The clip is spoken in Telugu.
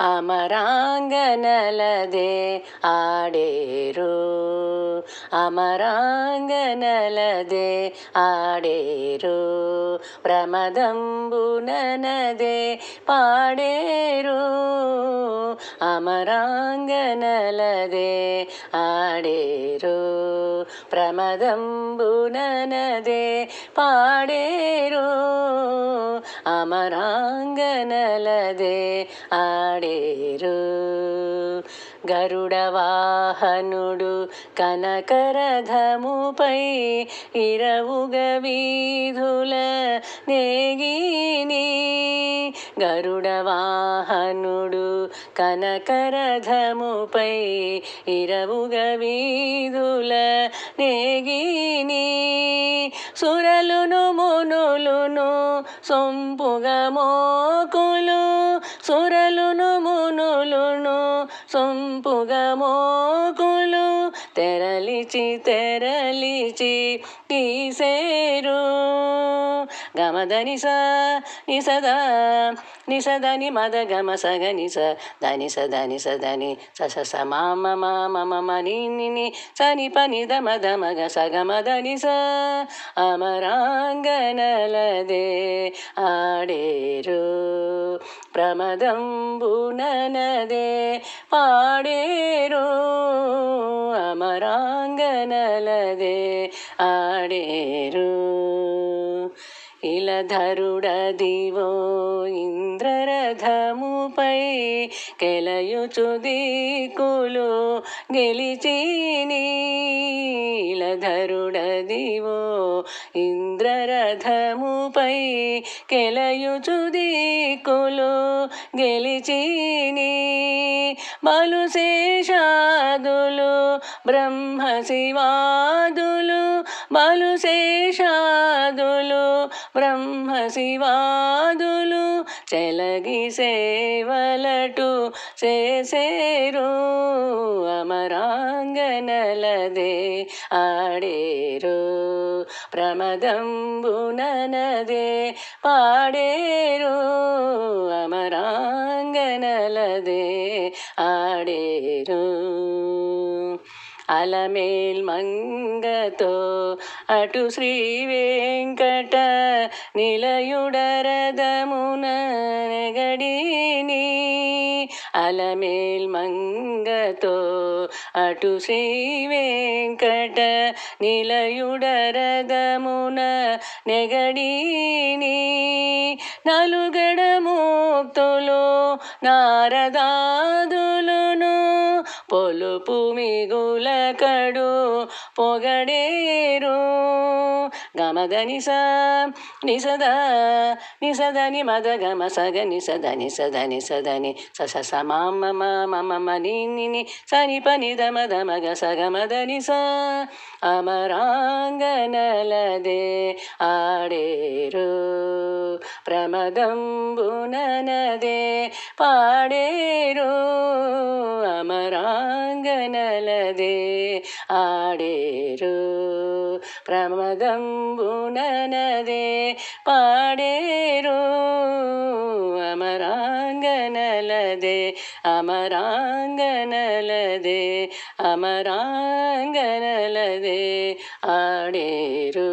అమరాంగనలదే ఆడేరు. అమరాంగనలదే ఆడేరు. ప్రమదంబుననదే పాడేరు. అమరాంగనలదే ఆడేరు. ప్రమదంబుననదే పాడేరు. అమరాంగనలదే ఆడేరు. గరుడవాహనుడు కనకరథముపై ఇరవుగ వీధుల నేగిని. గరుడవాహనుడు కనకరథముపై ఇరవుగ వీధుల నేగిని. సురలును మునులును సొంపుగ మోకులు సురలును మునులును సొంపుగ మోకులు తెరలిచి తెరలిచి తీసేరు. గమదని స నిసద నిసదని మద గమ సగ నిస దని స ధని స ధని స స స మా మమ మమ మ ని ని ని స ని ప ని ద మ ద మ గ స గ మ ద ని స అమరాంగనలదే ఆడేరు ప్రమదంబుననదే పాడేరు అమరాంగనలదే ఆడేరు ఇలధరుడదివో ఇంద్రరథముపై కెలయుచు దిక్కులు గెలిచిని ఇలధరుడదివో ఇంద్రరథముపై కెలయుచుదికులు గెలిచిని బలుశేషాదులు బ్రహ్మశివాదులు బలుశేష శివాదులు చెలగి సేవలటు చేసేరు. అమరాంగనలదే ఆడేరు. ప్రమదంబుననదే పాడేరు. అమరాంగనలదే ఆడేరు. అలమేల్ మంగతో అటు శ్రీ వెంకట నిలయుడరదమున నెగడిని. అలమేల్ మంగతో అటు శ్రీ వెంకట నిలయుడరదమున నెగడిని. నలుగడ ముక్తులు నారదాదులు పొలుపు మిగుల పొగడేరు. గమదని స నిసద నిసదని మద గమ సగ నిసద నిసద నిసదని స స స మ మ మ మ మ దమ ని గ స గ మ స. అమరాంగనలదే ఆడేరు. ప్రమదంబుననదే పాడేరు. ఆడేరు ప్రమదంబుననదే పాడేరు అమరాంగనలదే అమరాంగనలదే అమరాంగనలదే ఆడేరు